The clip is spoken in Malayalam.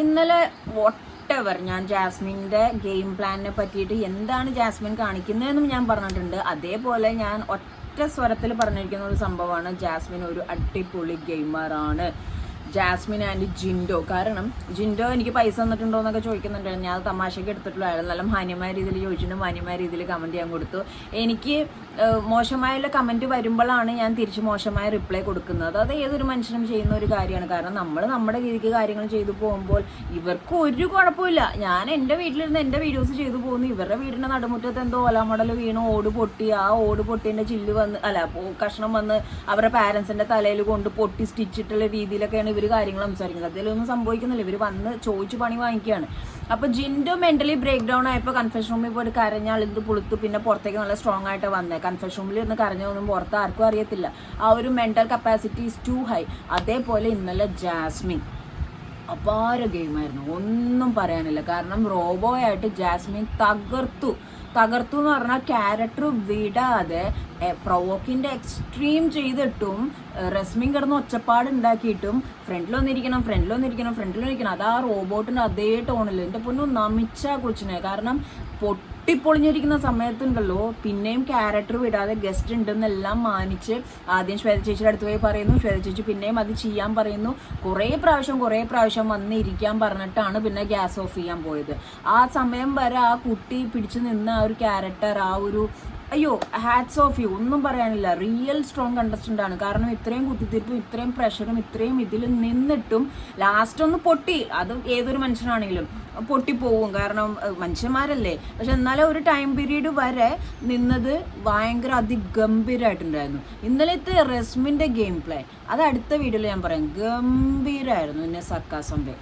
ഇന്നലെ വോട്ടെവർ ഞാൻ ജാസ്മിന്റെ ഗെയിം പ്ലാനിനെ പറ്റിയിട്ട് എന്താണ് ജാസ്മിൻ കാണിക്കുന്നതെന്നും ഞാൻ പറഞ്ഞിട്ടുണ്ട്. അതേപോലെ ഞാൻ ഒറ്റ സ്വരത്തിൽ പറഞ്ഞിരിക്കുന്ന ഒരു സംഭവമാണ് ജാസ്മിൻ ഒരു അടിപൊളി ഗെയിമറാണ് ജാസ്മിൻ ആൻഡ് ജിൻഡോ. കാരണം ജിൻഡോ എനിക്ക് പൈസ തന്നിട്ടുണ്ടോ എന്നൊക്കെ ചോദിക്കുന്നുണ്ടായിരുന്നു. ഞാൻ അത് തമാശയ്ക്ക് എടുത്തിട്ടുള്ള ആൾ നല്ല മാന്യമായ രീതിയിൽ ചോദിച്ചിട്ടുണ്ട് മാന്യമായ രീതിയിൽ കമന്റ് ചെയ്യാൻ കൊടുത്തു. എനിക്ക് മോശമായുള്ള കമന്റ് വരുമ്പോഴാണ് ഞാൻ തിരിച്ച് മോശമായ റിപ്ലൈ കൊടുക്കുന്നത്. അത് ഏതൊരു മനുഷ്യനും ചെയ്യുന്ന ഒരു കാര്യമാണ്. കാരണം നമ്മൾ നമ്മുടെ രീതിക്ക് കാര്യങ്ങൾ ചെയ്തു പോകുമ്പോൾ ഇവർക്ക് ഒരു കുഴപ്പമില്ല. ഞാൻ എന്റെ വീട്ടിലിരുന്ന് എന്റെ വീഡിയോസ് ചെയ്തു പോകുന്നു. ഇവരുടെ വീടിന്റെ നടുമുറ്റത്ത് എന്തോ ഓലാമടൽ വീണ് ഓട് പൊട്ടി. ആ ഓട് പൊട്ടിന്റെ ചില്ല് വന്ന് അല്ല കഷ്ണം വന്ന് അവരുടെ പാരൻസിന്റെ തലയിൽ കൊണ്ട് പൊട്ടി സ്റ്റിച്ചിട്ടുള്ള രീതിയിലൊക്കെയാണ് ഇവർ കാര്യങ്ങൾ സംസാരിക്കുന്നത്. അതിലൊന്നും സംഭവിക്കുന്നില്ല. ഇവർ വന്ന് ചോദിച്ചു പണി വാങ്ങിക്കുകയാണ്. അപ്പോൾ ജിൻഡോ മെന്റലി ബ്രേക്ക് ഡൗൺ ആയപ്പോൾ കൺഫെഷൻ റൂമിൽ പോയിട്ട് കരഞ്ഞാൽ ഇത് പുളുത്തു. പിന്നെ പുറത്തേക്ക് നല്ല സ്ട്രോങ് ആയിട്ട് വന്നേ. കൺഫെഷൻ റൂമിൽ ഒന്ന് കരഞ്ഞതൊന്നും പുറത്ത് ആർക്കും അറിയത്തില്ല. ആ ഒരു mental capacity is too high അതേപോലെ ഇന്നലെ ജാസ്മിൻ. അപാര ഗെയിമായിരുന്നു ഒന്നും പറയാനില്ല. കാരണം റോബോയായിട്ട് ജാസ്മിൻ തകർത്തു. തകർത്തു എന്ന് പറഞ്ഞാൽ ക്യാരക്ടർ വിടാതെ പ്രൊവോക്കിന്റെ എക്സ്ട്രീം ചെയ്തിട്ടും റസ്മിൻ കിടന്ന് ഒച്ചപ്പാട് ഉണ്ടാക്കിയിട്ടും ഫ്രണ്ടിൽ വന്നിരിക്കണം ഫ്രണ്ടിൽ വന്നിരിക്കണം ഫ്രണ്ടിൽ വന്നിരിക്കണം. അത് ആ റോബോട്ടിന്റെ അതേ ടോണിൽ എന്റെ പൊന്നു നമിച്ച കൊച്ചിനെ. കാരണം പൊട്ടിപ്പൊളിഞ്ഞിരിക്കുന്ന സമയത്തുണ്ടല്ലോ പിന്നെയും ക്യാരക്ടർ വിടാതെ ഗസ്റ്റ് ഉണ്ടെന്നെല്ലാം മാനിച്ച് ആദ്യം ശ്വേത ചേച്ചിയുടെ അടുത്ത് പോയി പറയുന്നു. ശ്വേത ചേച്ചി പിന്നെയും അത് ചെയ്യാൻ പറയുന്നു. കുറേ പ്രാവശ്യം കുറേ പ്രാവശ്യം വന്ന് ഇരിക്കാൻ പറഞ്ഞിട്ടാണ് പിന്നെ ഗ്യാസ് ഓഫ് ചെയ്യാൻ പോയത്. ആ സമയം വരെ ആ കുട്ടി പിടിച്ചു നിന്ന ആ ഒരു ക്യാരക്ടർ ആ ഒരു അയ്യോ ഹാറ്റ്സ് ഓഫ് യു ഒന്നും പറയാനില്ല. റിയൽ സ്ട്രോങ് കണ്ടസ്റ്റന്റ് ആണ്. കാരണം ഇത്രയും കുത്തിത്തിരിപ്പും ഇത്രയും പ്രഷറും ഇത്രയും ഇതിൽ നിന്നിട്ടും ലാസ്റ്റ് ഒന്ന് പൊട്ടി. അത് ഏതൊരു മനുഷ്യനാണെങ്കിലും പൊട്ടിപ്പോവും കാരണം മനുഷ്യന്മാരല്ലേ. പക്ഷെ എന്നാലും ഒരു ടൈം പീരീഡ് വരെ നിന്നത് ഭയങ്കര അതിഗംഭീരമായിട്ടുണ്ടായിരുന്നു ഇന്നലത്തെ റെസ്മിന്റെ ഗെയിം പ്ലേ അത് അടുത്ത വീഡിയോയിൽ ഞാൻ പറയാം. ഗംഭീരമായിരുന്നു എന്നെ സക്കാ സംഭവം.